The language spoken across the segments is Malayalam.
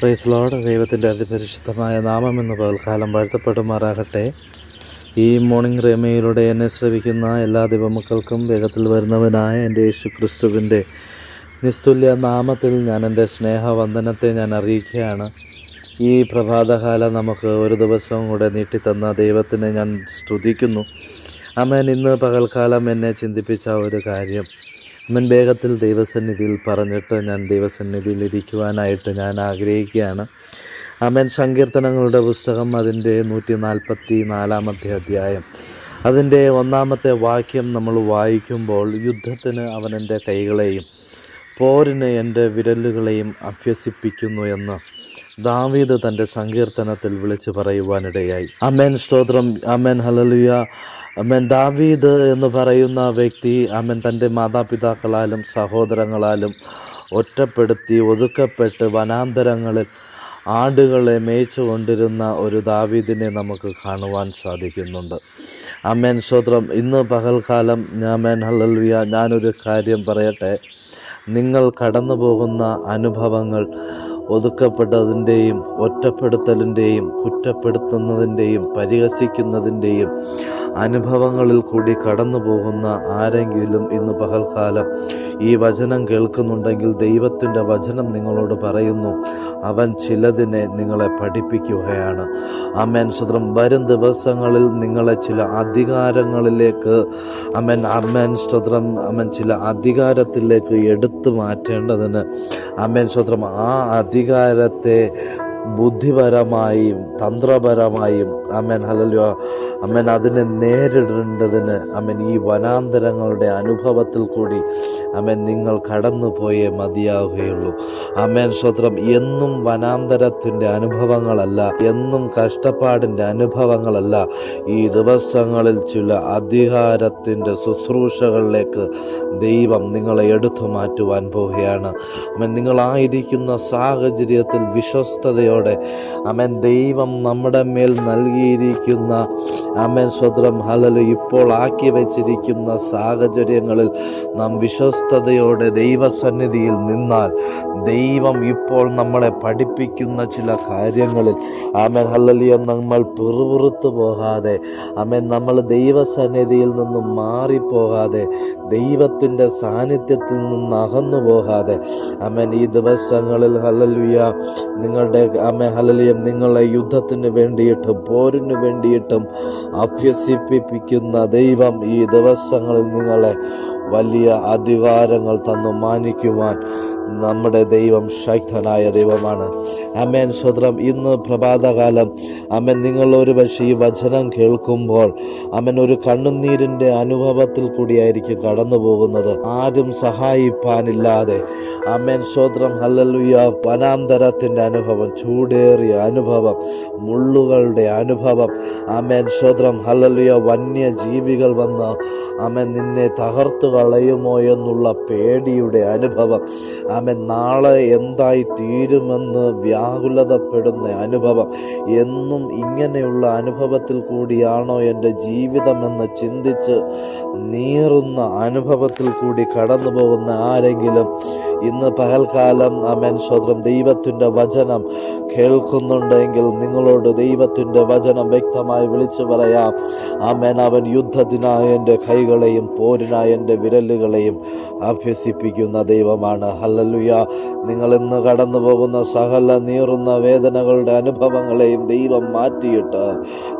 പ്രൈസ് ലോഡ് ദൈവത്തിന്റെ അതിപരിശുദ്ധമായ നാമം എന്ന് പകൽക്കാലം വാഴ്ത്തപ്പെടുമാറാകട്ടെ. ഈ മോർണിംഗ് റേമയിലൂടെ എന്നെ ശ്രവിക്കുന്ന എല്ലാ ദൈവമക്കൾക്കും വേഗത്തിൽ വരുന്നവനായ എന്റെ യേശു ക്രിസ്തുവിന്റെ നിസ്തുല്യ നാമത്തിൽ ഞാൻ എന്റെ സ്നേഹവന്ദനത്തെ ഞാൻ അറിയിക്കുകയാണ്. ഈ പ്രഭാതകാലം നമുക്ക് ഒരു ദിവസവും കൂടെ നീട്ടിത്തന്ന ദൈവത്തിനെ ഞാൻ സ്തുതിക്കുന്നു. അമ്മൻ ഇന്ന് പകൽക്കാലം എന്നെ ചിന്തിപ്പിച്ച ഒരു കാര്യം. അമ്മൻ വേഗത്തിൽ ദൈവസന്നിധിയിൽ പറഞ്ഞിട്ട് ഞാൻ ദൈവസന്നിധിയിൽ ഇരിക്കുവാനായിട്ട് ഞാൻ ആഗ്രഹിക്കുകയാണ്. അമൻ സങ്കീർത്തനങ്ങളുടെ പുസ്തകം അതിന്റെ നൂറ്റി നാൽപ്പത്തി നാലാമത്തെ അധ്യായം. അതിന്റെ ഒന്നാമത്തെ വാക്യം നമ്മൾ വായിക്കുമ്പോൾ യുദ്ധത്തിന് അവൻ എന്റെ കൈകളെയും പോരിന് എന്റെ വിരലുകളെയും അഭ്യസിപ്പിക്കുന്നു എന്ന് ദാവീദ് തന്റെ സങ്കീർത്തനത്തിൽ വിളിച്ചു പറയുവാനിടയായി. അമേൻ സ്തോത്രം. അമേൻ ഹലലുയ അമേൻ. ദാവീദ് എന്ന് പറയുന്ന വ്യക്തി അമ്മൻ തന്റെ മാതാപിതാക്കളാലും സഹോദരങ്ങളാലും ഒറ്റപ്പെടുത്തി ഒതുക്കപ്പെട്ട് വനാന്തരങ്ങളിൽ ആടുകളെ മേയിച്ചു കൊണ്ടിരുന്ന ഒരു ദാവീദിനെ നമുക്ക് കാണുവാൻ സാധിക്കുന്നുണ്ട്. അമ്മൻ സ്വത്രം ഇന്ന് പകൽക്കാലം അമേൻ ഹലലുയ ഞാനൊരു കാര്യം പറയട്ടെ. നിങ്ങൾ കടന്നു പോകുന്ന അനുഭവങ്ങൾ ഒതുക്കപ്പെട്ടതിന്റെയും ഒറ്റപ്പെടുത്തലിന്റെയും കുറ്റപ്പെടുത്തുന്നതിന്റെയും പരിഹസിക്കുന്നതിന്റെയും അനുഭവങ്ങളിൽ കൂടി കടന്നു പോകുന്ന ആരെങ്കിലും ഇന്ന് പകൽക്കാലം ഈ വചനം കേൾക്കുന്നുണ്ടെങ്കിൽ ദൈവത്തിന്റെ വചനം നിങ്ങളോട് പറയുന്നു. അവൻ ചിലതിനെ നിങ്ങളെ പഠിപ്പിക്കുകയാണ്. അമ്മൻ സുത്രം വരും ദിവസങ്ങളിൽ നിങ്ങളെ ചില അധികാരങ്ങളിലേക്ക് അമ്മൻ അമ്മൻ സ്തോത്രം അമ്മൻ ചില അധികാരത്തിലേക്ക് എടുത്തു മാറ്റേണ്ടതിന് അമ്മൻ സ്തോത്രം ആ അധികാരത്തെ ബുദ്ധിപരമായും തന്ത്രപരമായും അമ്മൻ ഹലലുവ അമ്മൻ അതിനെ നേരിടേണ്ടതിന് അമ്മൻ ഈ വനാന്തരങ്ങളുടെ അനുഭവത്തിൽ കൂടി അമ്മൻ നിങ്ങൾ കടന്നുപോയേ മതിയാവുകയുള്ളൂ. അമ്മൻ സ്വത്രം എന്നും വനാന്തരത്തിന്റെ അനുഭവങ്ങളല്ല എന്നും കഷ്ടപ്പാടിന്റെ അനുഭവങ്ങളല്ല. ഈ ദിവസങ്ങളിൽ ചില അധികാരത്തിന്റെ ശുശ്രൂഷകളിലേക്ക് ദൈവം നിങ്ങളെ എടുത്തു മാറ്റുവാൻ പോവുകയാണ്. അമ്മൻ നിങ്ങളായിരിക്കുന്ന സാഹചര്യത്തിൽ വിശ്വസ്തയോടെ അമ്മൻ ദൈവം നമ്മുടെ മേൽ നൽകിയിരിക്കുന്ന അമ്മൻ സ്വദ്രം ഹലലു ഇപ്പോൾ ആക്കി വച്ചിരിക്കുന്ന സാഹചര്യങ്ങളിൽ നാം വിശ്വസ്തയോടെ ദൈവസന്നിധിയിൽ നിന്നാൽ ദൈവം ഇപ്പോൾ നമ്മളെ പഠിപ്പിക്കുന്ന ചില കാര്യങ്ങളിൽ. ആമൻ. ഹല്ലലിയ. നമ്മൾ പിറുപിറുത്തു പോകാതെ ആമൻ നമ്മൾ ദൈവസന്നിധിയിൽ നിന്നും മാറിപ്പോകാതെ ദൈവത്തിന്റെ സാന്നിധ്യത്തിൽ നിന്ന് അകന്നു പോകാതെ അമൻ ഈ ദിവസങ്ങളിൽ ഹലലുയ നിങ്ങളുടെ അമ്മ ഹലലിയം നിങ്ങളെ യുദ്ധത്തിന് വേണ്ടിയിട്ടും പോരിന് വേണ്ടിയിട്ടും അഭ്യസിപ്പിക്കുന്ന ദൈവം ഈ ദിവസങ്ങളിൽ നിങ്ങളെ വലിയ അധികാരങ്ങൾ തന്നു മാനിക്കുവാൻ നമ്മുടെ ദൈവം ശക്തനായ ദൈവമാണ്. അമേൻ സ്വത്രം ഇന്ന് പ്രഭാതകാലം. അമൻ നിങ്ങൾ പക്ഷേ ഈ വചനം കേൾക്കുമ്പോൾ അമൻ ഒരു കണ്ണുനീരിന്റെ അനുഭവത്തിൽ കൂടിയായിരിക്കും കടന്നു പോകുന്നത് ആരും സഹായിപ്പാനില്ലാതെ അമേൻ സ്വോത്രം ഹല്ലലുയ. വനാന്തരത്തിന്റെ അനുഭവം ചൂടേറിയ അനുഭവം മുള്ളുകളുടെ അനുഭവം. അമേൻ സ്വോത്രം ഹല്ലലുയ. വന്യജീവികൾ വന്ന് അമൻ നിന്നെ തകർത്തു കളയുമോ എന്നുള്ള പേടിയുടെ അനുഭവം. ആമൻ. നാളെ എന്തായി തീരുമെന്ന് വ്യാകുലതപ്പെടുന്ന അനുഭവം. എന്നും ഇങ്ങനെയുള്ള അനുഭവത്തിൽ കൂടിയാണോ എന്റെ ജീവിതമെന്ന് ചിന്തിച്ച് നീറുന്ന അനുഭവത്തിൽ കൂടി കടന്നു പോകുന്ന ആരെങ്കിലും ഇന്ന് പകൽക്കാലം അമേൻ സ്വതന്ത്രം ദൈവത്തിന്റെ വചനം കേൾക്കുന്നുണ്ടെങ്കിൽ നിങ്ങളോട് ദൈവത്തിന്റെ വചനം വ്യക്തമായി വിളിച്ചു പറയാം. ആമേൻ. അവൻ യുദ്ധത്തിനായ എന്റെ കൈകളെയും പോരിനായ എന്റെ വിരലുകളെയും അഭ്യസിപ്പിക്കുന്ന ദൈവമാണ്. ഹല്ലലുയ. നിങ്ങൾ ഇന്ന് കടന്നു പോകുന്ന സകല നീറുന്ന വേദനകളുടെ അനുഭവങ്ങളെയും ദൈവം മാറ്റിയിട്ട്.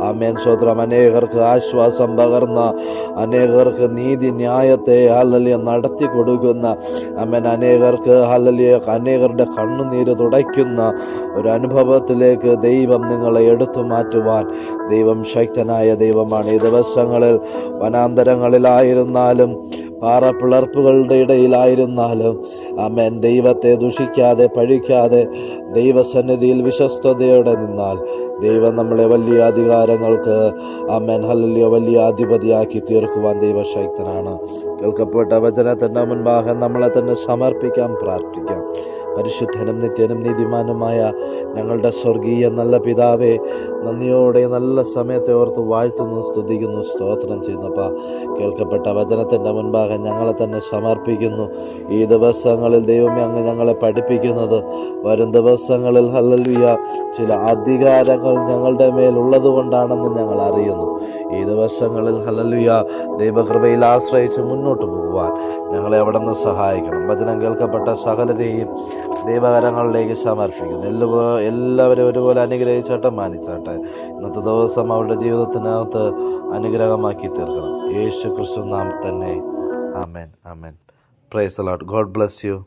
ആമേൻ. സ്വത്രം അനേകർക്ക് ആശ്വാസം പകർന്ന അനേകർക്ക് നീതി ന്യായത്തെ ഹല്ലലിയ നടത്തി കൊടുക്കുന്ന അമേൻ അനേകർക്ക് ഹല്ലലിയ അനേകരുടെ കണ്ണുനീര് തുടയ്ക്കുന്ന ഒരു അനുഭവത്തിലേക്ക് ദൈവം നിങ്ങളെ എടുത്തു മാറ്റുവാൻ. ദൈവം ശക്തനായ ദൈവമാണ്. ഈ ദിവസങ്ങളിൽ വനാന്തരങ്ങളിലായിരുന്നാലും പാറപ്പിളർപ്പുകളുടെ ഇടയിലായിരുന്നാലും അമ്മൻ ദൈവത്തെ ദുഷിക്കാതെ പഴിക്കാതെ ദൈവസന്നിധിയിൽ വിശ്വസ്തയോടെ നിന്നാൽ ദൈവം നമ്മളെ വലിയ അധികാരങ്ങൾക്ക് അമ്മൻ ഹല്ലിയ വലിയ അധിപതിയാക്കി തീർക്കുവാൻ ദൈവശക്തനാണ് കേൾക്കപ്പെട്ട വചനത്തിന്റെ മുൻപാകെ നമ്മളെ തന്നെ സമർപ്പിക്കാം പ്രാർത്ഥിക്കാം. പരിശുദ്ധനും നിത്യനും നീതിമാനുമായ ഞങ്ങളുടെ സ്വർഗീയ നല്ല പിതാവേ നന്ദിയോടെ നല്ല സമയത്തെ ഓർത്ത് വാഴ്ത്തുന്നു സ്തുതിക്കുന്നു സ്തോത്രം ചെയ്യുന്നപ്പ. കേൾക്കപ്പെട്ട വചനത്തിന്റെ മുൻപാകെ ഞങ്ങളെ തന്നെ സമർപ്പിക്കുന്നു. ഈ ദിവസങ്ങളിൽ ദൈവമേ അങ്ങ് ഞങ്ങളെ പഠിപ്പിക്കുന്നത്. വരും ദിവസങ്ങളിൽ ഹല്ലൽവിയ ചില അധികാരങ്ങൾ ഞങ്ങളുടെ മേലുള്ളത് കൊണ്ടാണെന്ന് ഞങ്ങൾ അറിയുന്നു. ഈ ദിവസങ്ങളിൽ ഹലലുയ ദൈവകൃപയിൽ ആശ്രയിച്ച് മുന്നോട്ട് പോകുവാൻ ഞങ്ങളെ അവിടെ നിന്ന് സഹായിക്കണം. വചനം കേൾക്കപ്പെട്ട സകലരെയും ദൈവകരങ്ങളിലേക്ക് സമർപ്പിക്കുന്നു. എല്ലാ എല്ലാവരും ഒരുപോലെ അനുഗ്രഹിച്ചാട്ടെ മാനിച്ചാട്ടെ. ഇന്നത്തെ ദിവസം അവരുടെ ജീവിതത്തിനകത്ത് അനുഗ്രഹമാക്കി തീർക്കണം. യേശു ക്രിസ്തു നാം തന്നെ. ആമേൻ. ആമേൻ. Praise Lord God bless you